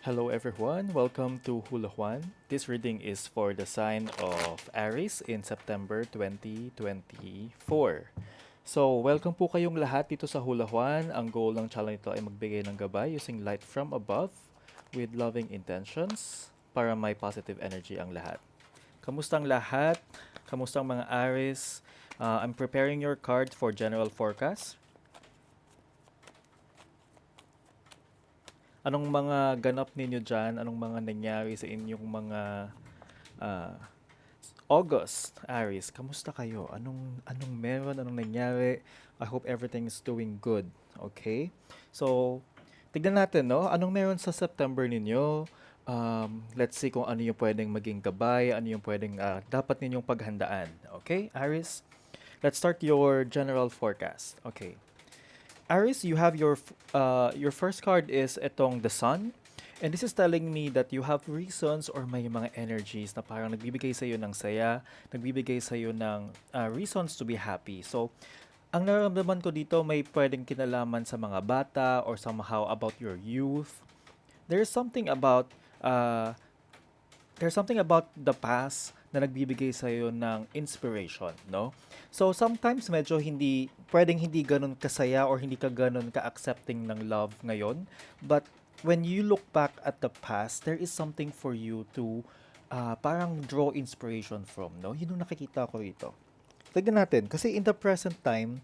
Hello everyone, welcome to Hula Juan. This reading is for the sign of Aries in September 2024. So, welcome po kayong lahat dito sa Hula Juan. Ang goal ng channel nito ay magbigay ng gabay using light from above with loving intentions para may positive energy ang lahat. Kamusta ang lahat? Kamusta ang mga Aries? Uh, I'm preparing your card for general forecast. Anong mga ganap ninyo dyan? Anong mga nangyari sa inyong mga ah, August, Aries? Kamusta kayo? Anong anong meron? Anong nangyari? I hope everything is doing good. Okay? So, tignan natin, no? Anong meron sa September ninyo? Um, let's see kung ano yung pwedeng maging gabay, ano yung pwedeng ah, dapat ninyong paghandaan. Okay, Aries? Let's start your general forecast. Okay. Aris, you have your uh, your first card is etong the sun. And this is telling me that you have reasons or may mga energies na parang nagbibigay sa iyo ng saya, nagbibigay sa iyo ng uh, reasons to be happy. So, ang nararamdaman ko dito may pwedeng kinalaman sa mga bata or somehow about your youth. There is something about uh, there's something about the past na nagbibigay sa iyo ng inspiration, no? So sometimes medyo hindi pwedeng hindi ganun kasaya or hindi ka ganun ka-accepting ng love ngayon, but when you look back at the past, there is something for you to ah, parang draw inspiration from, no? Yun yung nakikita ko rito. Tignan natin kasi in the present time,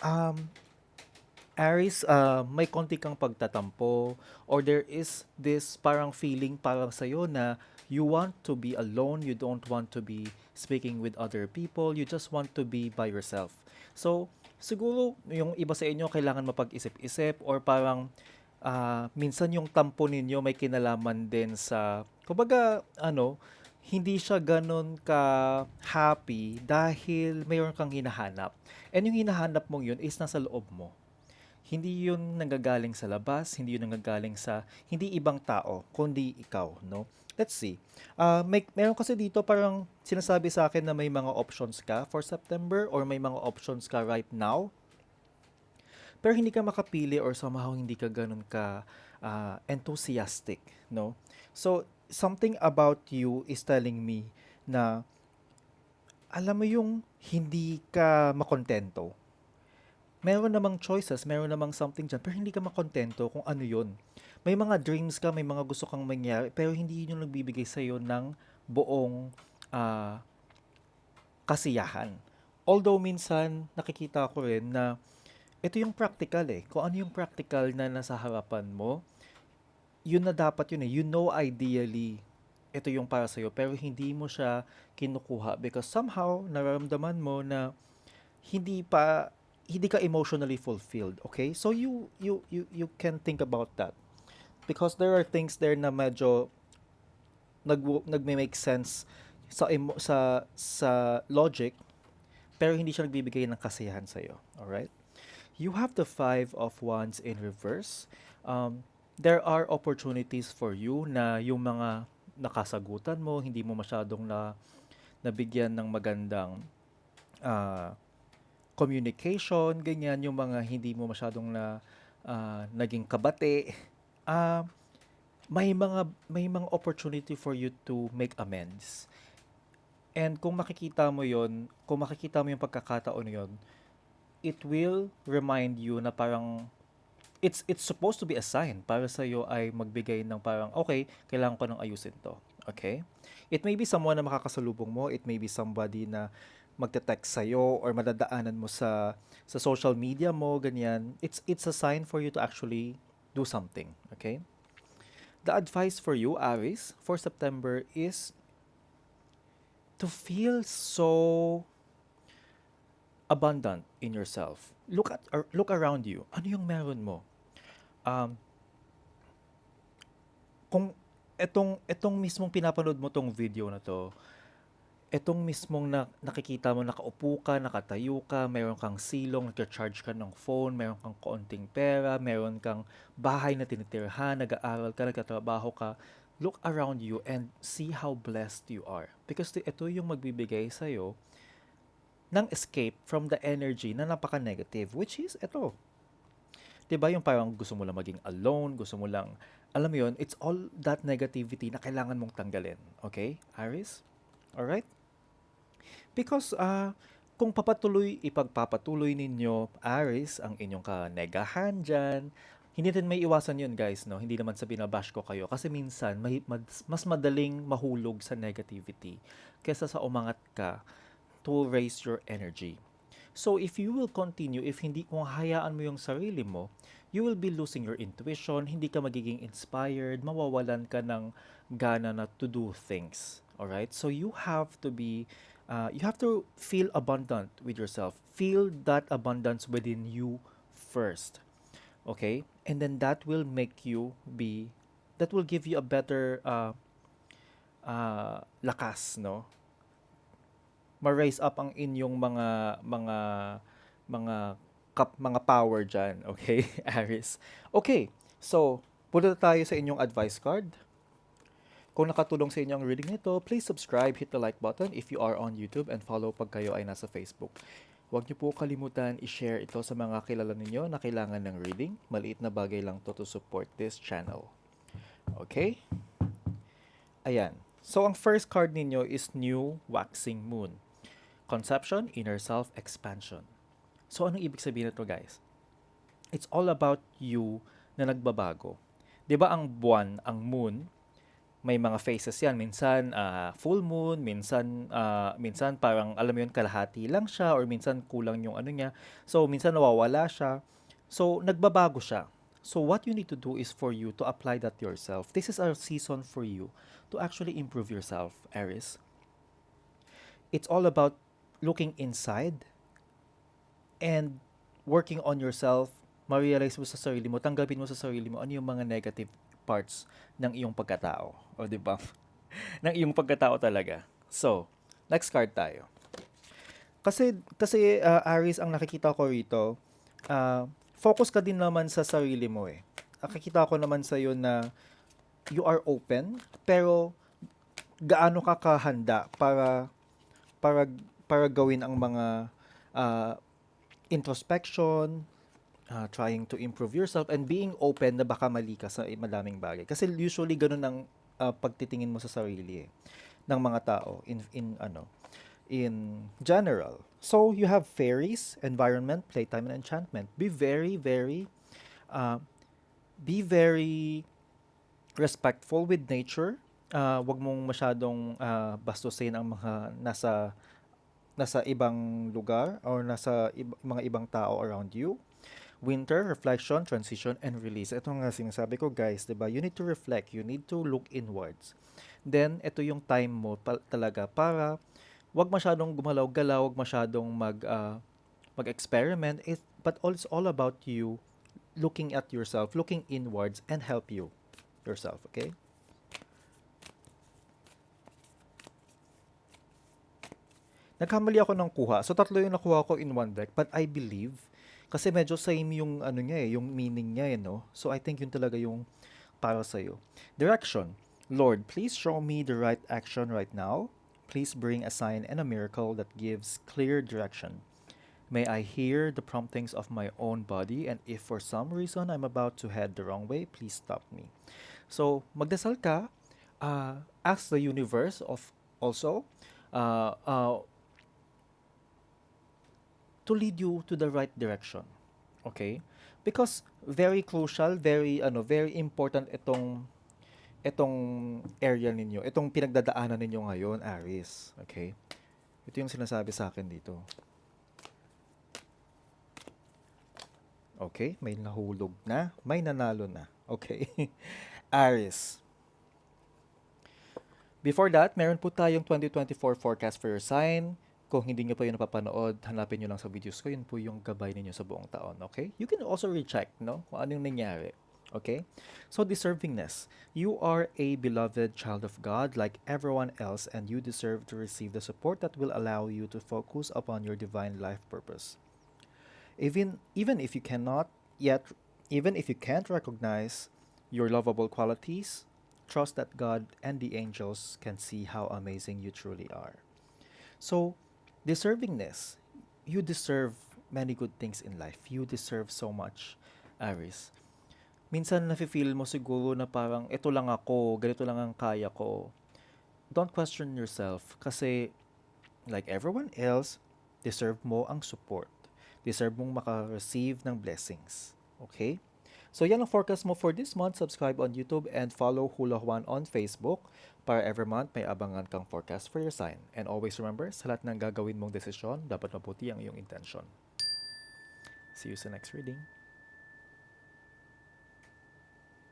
um Aries, ah, may konti kang pagtatampo or there is this parang feeling parang sa'yo na you want to be alone, you don't want to be speaking with other people, you just want to be by yourself. So, siguro yung iba sa inyo kailangan mapag-isip-isip or parang ah, minsan yung tampo ninyo may kinalaman din sa, kumbaga, ano, hindi siya ganun ka happy dahil mayroon kang hinahanap. And yung hinahanap mong yun is nasa loob mo hindi yun nanggagaling sa labas, hindi yun nanggagaling sa hindi ibang tao, kundi ikaw, no? Let's see. Ah, may meron kasi dito parang sinasabi sa akin na may mga options ka for September or may mga options ka right now. Pero hindi ka makapili or somehow hindi ka ganun ka ah, enthusiastic, no? So, something about you is telling me na alam mo yung hindi ka makontento meron namang choices, meron namang something dyan, pero hindi ka makontento kung ano yun. May mga dreams ka, may mga gusto kang mangyari, pero hindi yun yung nagbibigay sa'yo ng buong ah, kasiyahan. Although minsan nakikita ko rin na ito yung practical eh. Kung ano yung practical na nasa harapan mo, yun na dapat yun eh. You know ideally ito yung para sa'yo, pero hindi mo siya kinukuha because somehow nararamdaman mo na hindi pa hindi ka emotionally fulfilled, okay? So you you you you can think about that. Because there are things there na medyo nag nagme-make sense sa emo, sa sa logic pero hindi siya nagbibigay ng kasiyahan sa iyo. All right? You have the five of wands in reverse. Um, there are opportunities for you na yung mga nakasagutan mo, hindi mo masyadong na nabigyan ng magandang ah communication, ganyan, yung mga hindi mo masyadong na ah, naging kabate, ah, may mga may mga opportunity for you to make amends. And kung makikita mo yon, kung makikita mo yung pagkakataon yon, it will remind you na parang it's it's supposed to be a sign para sa iyo ay magbigay ng parang okay, kailangan ko nang ayusin to. Okay? It may be someone na makakasalubong mo, it may be somebody na magte-text sa'yo or madadaanan mo sa sa social media mo, ganyan. It's it's a sign for you to actually do something, okay? The advice for you, Aries, for September is to feel so abundant in yourself. Look at or look around you. Ano yung meron mo? Um, kung etong etong mismong pinapanood mo tong video na to, etong mismong na, nakikita mo, nakaupo ka, nakatayo ka, meron kang silong, nagcha-charge ka ng phone, meron kang kaunting pera, meron kang bahay na tinitirhan, nag-aaral ka, nagtatrabaho ka, look around you and see how blessed you are. Because ito yung magbibigay sa'yo ng escape from the energy na napaka-negative, which is ito. 'Di ba yung parang gusto mo lang maging alone, gusto mo lang, alam mo yun, it's all that negativity na kailangan mong tanggalin. Okay, Aris? Alright? Because ah kung papatuloy, ipagpapatuloy ninyo, Aris, ang inyong kanegahan dyan, hindi din may iwasan yun, guys, no? Hindi naman sa binabash ko kayo. Kasi minsan, may, mas, mas madaling mahulog sa negativity kesa sa umangat ka to raise your energy. So, if you will continue, if hindi, kung hayaan mo yung sarili mo, you will be losing your intuition, hindi ka magiging inspired, mawawalan ka ng gana na to do things. Alright? So, you have to be uh, you have to feel abundant with yourself. Feel that abundance within you first. Okay? And then that will make you be, that will give you a better uh, uh, lakas, no? Ma-raise up ang inyong mga, mga, mga, kap, mga power dyan. Okay, Aris? Okay, so, punta tayo sa inyong advice card. Kung nakatulong sa inyo ang reading nito, please subscribe, hit the like button if you are on YouTube and follow pag kayo ay nasa Facebook. Huwag niyo po kalimutan i-share ito sa mga kilala ninyo na kailangan ng reading. Maliit na bagay lang to to support this channel. Okay? Ayan. So, ang first card ninyo is New Waxing Moon. Conception, Inner Self, Expansion. So, anong ibig sabihin nito guys? It's all about you na nagbabago. ba ang buwan, ang moon, may mga phases yan. Minsan ah, full moon, minsan ah, minsan parang alam mo yun kalahati lang siya or minsan kulang yung ano niya. So minsan nawawala siya. So nagbabago siya. So what you need to do is for you to apply that yourself. This is a season for you to actually improve yourself, Aries. It's all about looking inside and working on yourself, ma-realize mo sa sarili mo, tanggapin mo sa sarili mo ano yung mga negative parts ng iyong pagkatao. O, di ba? ng iyong pagkatao talaga. So, next card tayo. Kasi, kasi uh, Aries, ang nakikita ko rito, uh, focus ka din naman sa sarili mo eh. Nakikita ko naman sa iyo na you are open, pero gaano ka kahanda para para para gawin ang mga uh, introspection, uh, trying to improve yourself and being open na baka mali ka sa madaming bagay. Kasi usually ganun ang uh, pagtitingin mo sa sarili eh, ng mga tao in in ano in general. So you have fairies, environment, playtime and enchantment. Be very very uh, be very respectful with nature. Uh, wag mong masyadong uh, bastusin ang mga nasa nasa ibang lugar or nasa iba, mga ibang tao around you winter, reflection, transition, and release. Ito nga sinasabi ko guys, 'di ba? You need to reflect, you need to look inwards. Then ito yung time mo pa- talaga para wag masyadong gumalaw-galaw, wag masyadong mag uh, mag-experiment, it, but all, it's all about you looking at yourself, looking inwards and help you yourself, okay? Nagkamali ako ng kuha. So, tatlo yung nakuha ko in one deck. But I believe kasi medyo same yung ano niya eh, yung meaning niya eh, no? So I think yun talaga yung para sa iyo. Direction. Lord, please show me the right action right now. Please bring a sign and a miracle that gives clear direction. May I hear the promptings of my own body and if for some reason I'm about to head the wrong way, please stop me. So, magdasal ka, uh, ask the universe of also uh, uh, to lead you to the right direction. Okay? Because very crucial, very ano, very important itong itong area ninyo, itong pinagdadaanan ninyo ngayon, Aries. Okay? Ito yung sinasabi sa akin dito. Okay, may nahulog na, may nanalo na. Okay. Aries. Before that, meron po tayong 2024 forecast for your sign. Kung hindi nyo pa yun napapanood, hanapin nyo lang sa videos ko. Yun po yung gabay ninyo sa buong taon. Okay? You can also recheck, no? Kung ano yung nangyari. Okay? So, deservingness. You are a beloved child of God like everyone else and you deserve to receive the support that will allow you to focus upon your divine life purpose. Even, even if you cannot yet, even if you can't recognize your lovable qualities, trust that God and the angels can see how amazing you truly are. So, deservingness. You deserve many good things in life. You deserve so much Aries. Minsan nafe-feel mo siguro na parang ito lang ako, ganito lang ang kaya ko. Don't question yourself kasi like everyone else, deserve mo ang support. Deserve mong maka-receive ng blessings. Okay? So yan ang forecast mo for this month. Subscribe on YouTube and follow Hula Juan on Facebook para every month may abangan kang forecast for your sign. And always remember, sa lahat ng gagawin mong desisyon, dapat mabuti ang iyong intention. See you sa next reading.